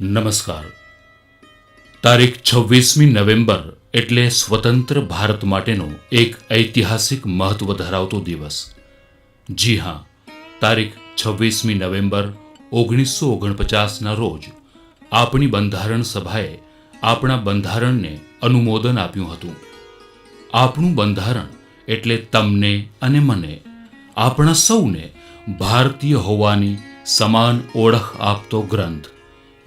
નમસ્કાર. તારીખ છવ્વીસમી નવેમ્બર એટલે સ્વતંત્ર ભારત માટેનો એક ઐતિહાસિક મહત્વ ધરાવતો દિવસ. જી હા, તારીખ છવ્વીસમી નવેમ્બર ઓગણીસો ઓગણપચાસના રોજ આપણી બંધારણ સભાએ આપણા બંધારણને અનુમોદન આપ્યું હતું. આપણું બંધારણ એટલે તમને અને મને, આપણા સૌને ભારતીય હોવાની સમાન ઓળખ આપતો ગ્રંથ.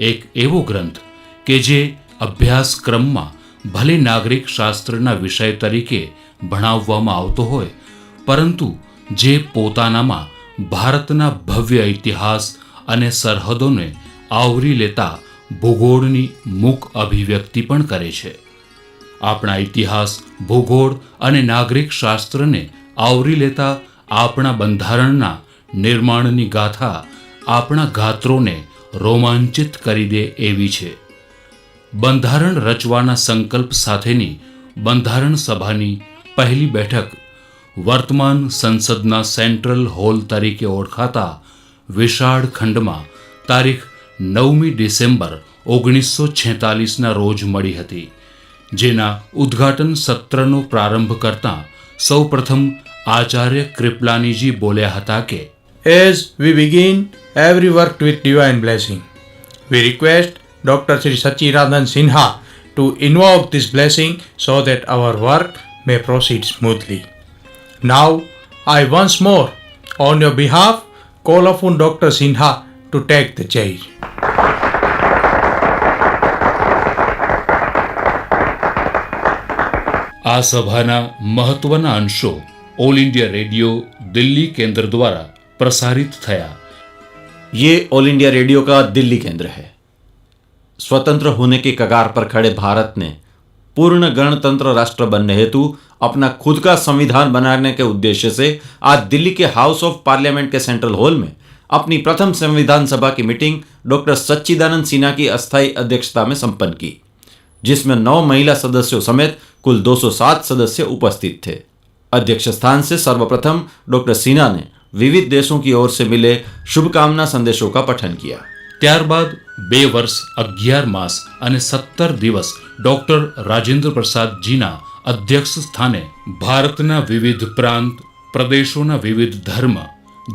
એક એવો ગ્રંથ કે જે અભ્યાસક્રમમાં ભલે નાગરિક શાસ્ત્રના વિષય તરીકે ભણાવવામાં આવતો હોય, પરંતુ જે પોતાનામાં ભારતના ભવ્ય ઇતિહાસ અને સરહદોને આવરી લેતા ભૂગોળની મુક અભિવ્યક્તિ પણ કરે છે. આપણા ઇતિહાસ, ભૂગોળ અને નાગરિક શાસ્ત્રને આવરી લેતા આપણા બંધારણના નિર્માણની ગાથા આપણા ગાત્રોને રોમાંચિત કરી દે એવી છે. બંધારણ રચવાના સંકલ્પ સાથેની બંધારણ સભાની પહેલી બેઠક વર્તમાન સંસદના સેન્ટ્રલ હોલ તરીકે ઓળખાતા વિશાળ ખંડમાં તારીખ નવમી ડિસેમ્બર ઓગણીસો છેતાલીસના રોજ મળી હતી. જેના ઉદ્ઘાટન સત્રનો પ્રારંભ કરતાં સૌપ્રથમ આચાર્ય કૃપલાનીજી બોલ્યા હતા કે As we begin every work with divine blessing, we request Dr. Sri Sachiranand Sinha to invoke this blessing so that our work may proceed smoothly. Now, I once more, on your behalf, call upon Dr. Sinha to take the chair. આ સભાના મહત્વના અંશો all India radio Delhi કેન્દ્ર દ્વારા પ્રસારિત થયા ये all India radio का दिल्ली केंद्र है स्वतंत्र होने के कगार पर खड़े भारत ने पूर्ण गणतंत्र राष्ट्र बनने हेतु अपना खुद का संविधान बनाने के उद्देश्य से आज दिल्ली के हाउस ऑफ पार्लियामेंट के सेंट्रल हॉल में अपनी प्रथम संविधान सभा की मीटिंग डॉक्टर सच्चिदानंद सिन्हा की अस्थायी अध्यक्षता में संपन्न की जिसमें नौ महिला सदस्यों समेत कुल 207 सदस्य उपस्थित थे अध्यक्ष स्थान से सर्वप्रथम डॉक्टर सिन्हा ने विविध देशों की ओर से मिले शुभकामना संदेशों का पठन किया ત્યારબાદ બે વર્ષ અગિયાર માસ અને સત્તર દિવસ ડોક્ટર રાજેન્દ્ર પ્રસાદજીના અધ્યક્ષ સ્થાને ભારતના વિવિધ પ્રાંત પ્રદેશોના વિવિધ ધર્મ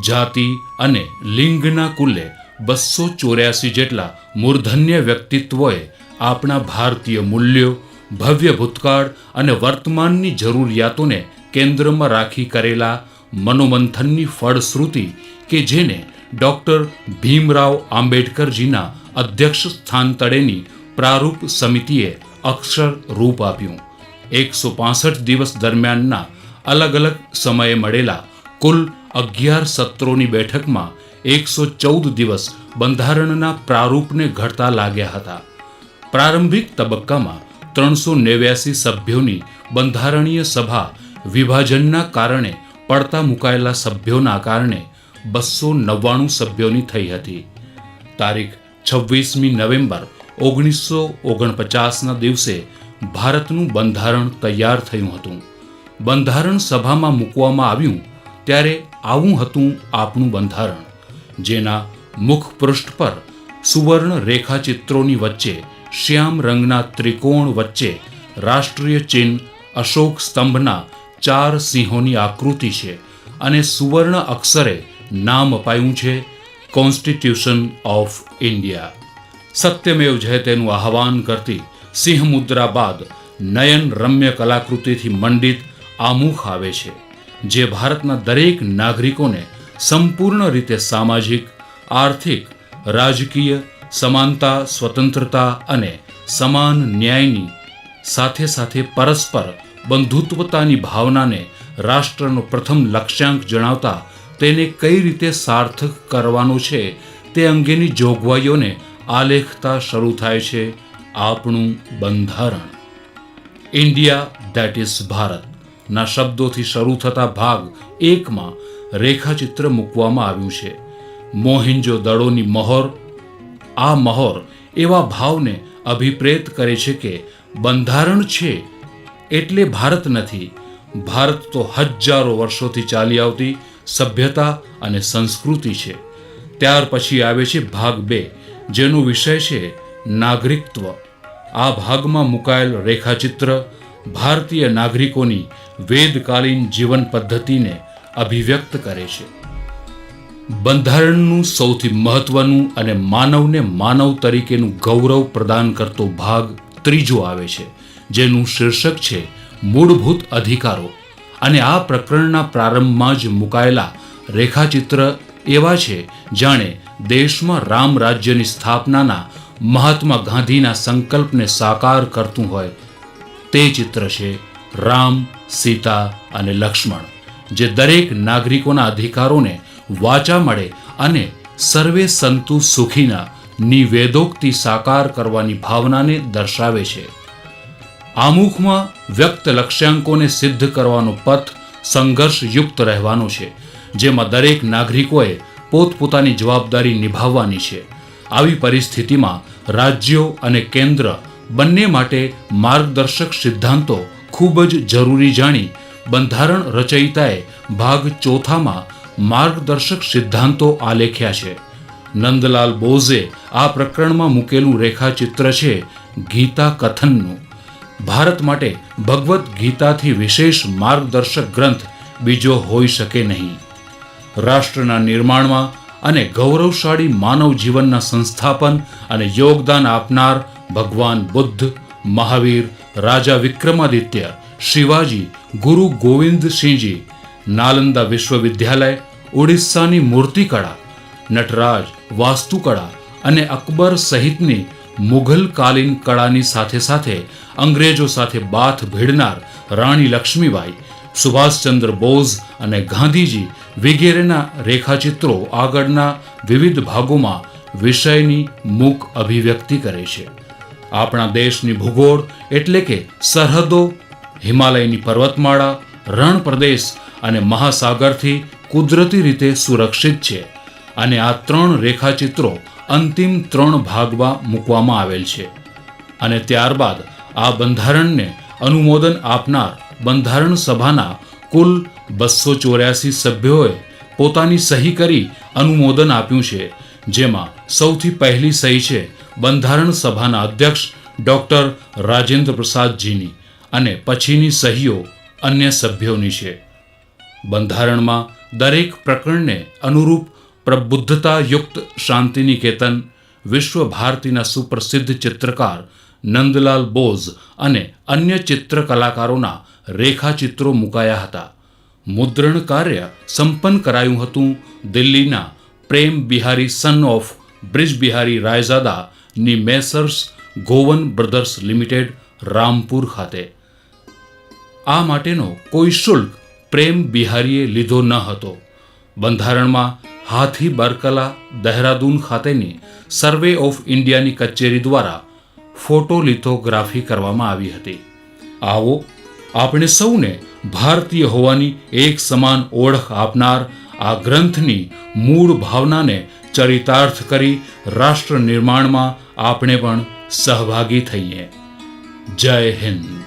જાતિ અને લિંગના કુલે બસો ચોર્યાસી જેટલા મૂર્ધન્ય વ્યક્તિત્વોએ આપણા ભારતીય મૂલ્યો ભવ્ય ભૂતકાળ અને વર્તમાનની જરૂરિયાતોને કેન્દ્રમાં રાખી કરેલા મનોમંથનની ફળશ્રુતિ કે જેને ડૉક્ટર ભીમરાવ આંબેડકરજીના અધ્યક્ષ સ્થાન તળેની પ્રારૂપ સમિતિએ અક્ષર રૂપ આપ્યું. એકસો પાસઠ દિવસ દરમિયાનના અલગ અલગ સમયે મળેલા કુલ અગિયાર સત્રોની બેઠકમાં એકસો ચૌદ દિવસ બંધારણના પ્રારૂપને ઘડતા લાગ્યા હતા. પ્રારંભિક તબક્કામાં ત્રણસો નેવ્યાસી સભ્યોની બંધારણીય સભા વિભાજનના કારણે પડતા મુકાયેલા સભ્યોના કારણે બસો નવ્વાણું સભ્યોની થઈ હતી. તારીખ છવ્વીસમી નવેમ્બર ઓગણીસો ઓગણપચાસના દિવસે ભારતનું બંધારણ તૈયાર થયું હતું. બંધારણ સભામાં મૂકવામાં આવ્યું ત્યારે આવું હતું આપણું બંધારણ. જેના મુખપૃષ્ઠ પર સુવર્ણ રેખાચિત્રોની વચ્ચે શ્યામ રંગના ત્રિકોણ વચ્ચે રાષ્ટ્રીય ચિહ્ન અશોક સ્તંભના ચાર સિંહોની આકૃતિ છે અને સુવર્ણ અક્ષરે નામ અપાયું છે કોન્સ્ટિટ્યુશન ઓફ ઇન્ડિયા સત્યમેવ જયતેનું આહવાન કરતી સિંહ મુદ્રા બાદ નયન રમ્ય કલાકૃતિથી મંડિત આમુખ આવે છે, જે ભારતના દરેક નાગરિકોને સંપૂર્ણ રીતે સામાજિક, આર્થિક, રાજકીય, સમાનતા, સ્વતંત્રતા અને સમાન ન્યાયની સાથે સાથે પરસ્પર બંધુત્વતાની ભાવનાને રાષ્ટ્રનો પ્રથમ લક્ષ્યાંક જણાવતા તેને કઈ રીતે સાર્થક કરવાનો છે તે અંગેની જોગવાઈઓને આલેખતા શરૂ થાય છે આપણું બંધારણ. India, that is Bharat. ના શબ્દોથી શરૂ થતા ભાગ એકમાં રેખાચિત્ર મૂકવામાં આવ્યું છે. મોહિંજો દળોની મહોર. આ મહોર એવા ભાવને અભિપ્રેત કરે છે કે બંધારણ છે એટલે ભારત નથી. ભારત તો હજારો વર્ષોથી ચાલી આવતી સભ્યતા અને સંસ્કૃતિ છે. ત્યાર પછી આવે છે ભાગ બે, જેનો વિષય છે નાગરિકત્વ. આ ભાગમાં મુકાયેલ રેખાચિત્ર ભારતીય નાગરિકોની વેદકાલીન જીવન પદ્ધતિને અભિવ્યક્ત કરે છે. બંધારણનું સૌથી મહત્વનું અને માનવને માનવ તરીકેનું ગૌરવ પ્રદાન કરતો ભાગ ત્રીજો આવે છે. જેનું શીર્ષક છે મૂળભૂત અધિકારો. અને આ પ્રકરણના પ્રારંભમાં જ મુકાયેલા રેખાચિત્ર એવા છે, જાણે દેશમાં રામ રાજ્યની સ્થાપનાના મહાત્મા ગાંધીના સંકલ્પને સાકાર કરતું હોય. તે ચિત્ર છે રામ, સીતા અને લક્ષ્મણ, જે દરેક નાગરિકોના અધિકારોને વાચા મળે અને સર્વે સંતુ સુખીના નિવેદોક્તિ સાકાર કરવાની ભાવનાને દર્શાવે છે. આમુખમાં વ્યક્ત લક્ષ્યાંકોને સિદ્ધ કરવાનો પથ સંઘર્ષયુક્ત રહેવાનો છે, જેમાં દરેક નાગરિકોએ પોતપોતાની જવાબદારી નિભાવવાની છે. આવી પરિસ્થિતિમાં રાજ્યો અને કેન્દ્ર બંને માટે માર્ગદર્શક સિદ્ધાંતો ખૂબ જ જરૂરી જાણી બંધારણ રચયિતાએ ભાગ ચોથામાં માર્ગદર્શક સિદ્ધાંતો આલેખ્યા છે. નંદલાલ બોઝે આ પ્રકરણમાં મૂકેલું રેખાચિત્ર છે ગીતા કથનનું. ભારત માટે ભગવદ્ ગીતાથી વિશેષ માર્ગદર્શક ગ્રંથ બીજો હોઈ શકે નહીં. રાષ્ટ્રના નિર્માણમાં અને ગૌરવશાળી માનવ જીવનના સંસ્થાપન અને યોગદાન આપનાર ભગવાન બુદ્ધ, મહાવીર, રાજા વિક્રમાદિત્ય, શિવાજી, ગુરુ ગોવિંદસિંહજી, નાલંદા વિશ્વવિદ્યાલય ઓડિશાની મૂર્તિકળા, નટરાજ, વાસ્તુકળા અને અકબર સહિતની મુઘલકાલીન કળાની સાથે સાથે અંગ્રેજો સાથે બાથ ભીડનાર રાણી લક્ષ્મીબાઈ, સુભાષચંદ્ર બોઝ અને ગાંધીજી વગેરેના રેખાચિત્રો આગળના વિવિધ ભાગોમાં વિષયની મૂક અભિવ્યક્તિ કરે છે. આપણા દેશની ભૂગોળ એટલે કે સરહદો, હિમાલયની પર્વતમાળા, રણ પ્રદેશ અને મહાસાગરથી કુદરતી રીતે સુરક્ષિત છે. અને આ ત્રણ રેખાચિત્રો અંતિમ ત્રણ ભાગમાં મૂકવામાં આવેલ છે. અને ત્યારબાદ આ બંધારણને અનુમોદન આપનાર બંધારણ સભાના કુલ બસો ચોર્યાસી સભ્યોએ પોતાની સહી કરી અનુમોદન આપ્યું છે. જેમાં સૌથી પહેલી સહી છે બંધારણ સભાના અધ્યક્ષ ડૉક્ટર રાજેન્દ્ર પ્રસાદજીની અને પછીની સહીઓ અન્ય સભ્યોની છે. બંધારણમાં દરેક પ્રકરણને અનુરૂપ પ્રબુદ્ધતાયુક્ત શાંતિનિકેતન વિશ્વ ભારતીના સુપ્રસિદ્ધ ચિત્રકાર નંદલાલ બોઝ અને અન્ય ચિત્ર કલાકારોના રેખાચિત્રો મુકાયા હતા. મુદ્રણ કાર્ય સંપન્ન કરાયું હતું દિલ્હીના પ્રેમ બિહારી સન ઓફ બ્રિજ બિહારી રાયઝાદા ની messrs Govan brothers limited Rampur ખાતે. આ માટેનો કોઈ શુલ્ક પ્રેમ બિહારીએ લીધો ન હતો. બંધારણમાં હાથી બરકલા દહેરાદૂન ખાતેની સર્વે ઓફ ઇન્ડિયાની કચેરી દ્વારા ફોટોલિથોગ્રાફી કરવામાં આવી હતી. આવો, આપણે સૌને ભારતીય હોવાની એક સમાન ઓળખ આપનાર આ ગ્રંથની મૂળ ભાવનાને ચરિતાર્થ કરી રાષ્ટ્ર નિર્માણમાં આપણે પણ સહભાગી થઈએ. જય હિન્દ.